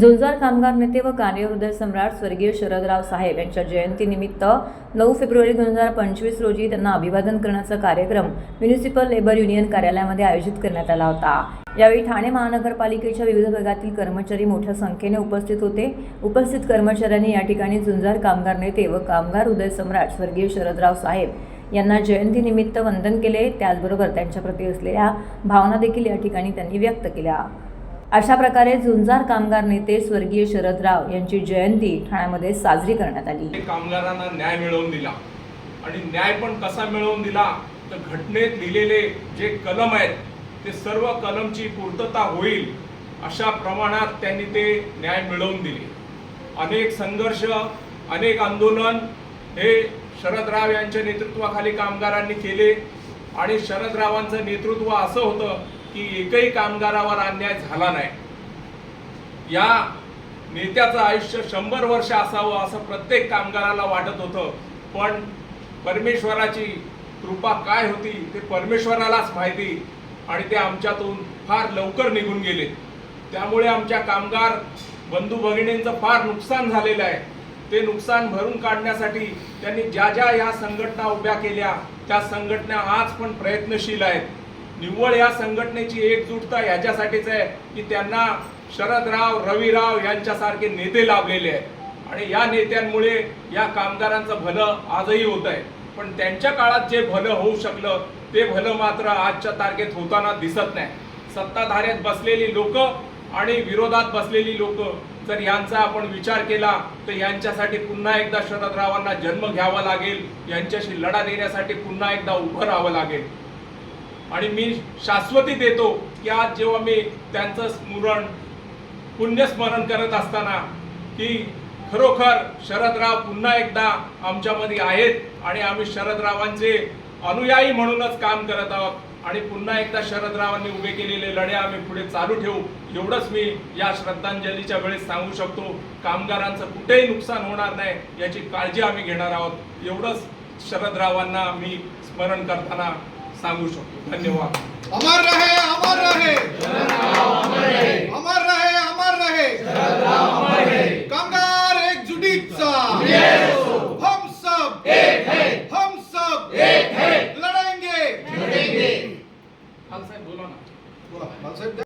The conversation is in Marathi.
झुंजार कामगार नेते व कार्यहृदय सम्राट स्वर्गीय शरदराव साहेब यांच्या जयंतीनिमित्त नऊ फेब्रुवारी दोन हजार पंचवीस रोजी त्यांना अभिवादन करण्याचा कार्यक्रम म्युनिसिपल लेबर युनियन कार्यालयामध्ये आयोजित करण्यात आला होता. यावेळी ठाणे महानगरपालिकेच्या विविध भागातील कर्मचारी मोठ्या संख्येने उपस्थित होते. उपस्थित कर्मचाऱ्यांनी या ठिकाणी झुंजार कामगार नेते व कामगार हृदय सम्राट स्वर्गीय शरदराव साहेब यांना जयंतीनिमित्त वंदन केले. त्याचबरोबर त्यांच्याप्रती असलेल्या भावना देखील या ठिकाणी त्यांनी व्यक्त केल्या. अशा प्रकारे झुंजार कामगार नेते स्वर्गीय शरदराव यांची जयंती ठाण्यामध्ये साजरी करण्यात आली. ते कामगारांना न्याय मिळवून दिला आणि न्याय पण कसा मिळवून दिला तर घटनेत लिहिलेले जे कलम आहेत ते सर्व कलमची पूर्तता होईल अशा प्रमाणात त्यांनी ते न्याय मिळवून दिले. अनेक संघर्ष अनेक आंदोलन हे शरदराव यांच्या नेतृत्वाखाली कामगारांनी केले आणि शरदरावांचं नेतृत्व असं होतं की एकही कामगारावर अन्याय झाला नाही. या नेत्याचं आयुष्य शंभर वर्ष असावं असं प्रत्येक कामगाराला वाटत होतं. पण परमेश्वराची कृपा काय होती ते परमेश्वरालाच माहिती आणि ते आमच्यातून फार लवकर निघून गेले. त्यामुळे आमच्या कामगार बंधू भगिनींचं फार नुकसान झालेलं आहे. ते नुकसान भरून काढण्यासाठी त्यांनी ज्या ज्या या संघटना उभ्या केल्या त्या संघटना आज पण प्रयत्नशील आहेत. निव्वळ या संघटनेची एकजुटता ह्याच्यासाठीच आहे की त्यांना शरदराव रविराव यांच्यासारखे नेते लाभलेले आहेत. आणि या नेत्यांमुळे या कामगारांचं भलं आजही होत आहे. पण त्यांच्या काळात जे भलं होऊ शकलं ते भलं मात्र आजच्या तारखेत होताना दिसत नाही. सत्ताधाऱ्यात बसलेली लोक आणि विरोधात बसलेली लोक जर यांचा आपण विचार केला तर यांच्यासाठी पुन्हा एकदा शरदरावांना जन्म घ्यावा लागेल. यांच्याशी लढा देण्यासाठी पुन्हा एकदा उभं राहावं लागेल. आणि मी शाश्वती देतो की आज जेव्हा मी त्यांचं स्मरण पुण्यस्मरण करत असताना की खरोखर शरदराव पुन्हा एकदा आमच्यामध्ये आहेत आणि आम्ही शरदरावांचे अनुयायी म्हणूनच काम करत आहोत आणि पुन्हा एकदा शरदरावांनी उभे केलेले लढे आम्ही पुढे चालू ठेवू. एवढंच मी या श्रद्धांजलीच्या वेळेस सांगू शकतो. कामगारांचं कुठेही नुकसान होणार नाही याची काळजी आम्ही घेणार आहोत. एवढंच शरदरावांना मी स्मरण करताना सांगू शकतो. धन्यवाद. अमर रहे अमर रहे. अमर रहे अमर रहे. कामगार एकजुटीचा हम सब एक है हम सब एक है लड़ेंगे. लड़ेंगे बालसाहेब बोला ना. बोला बालसाहेब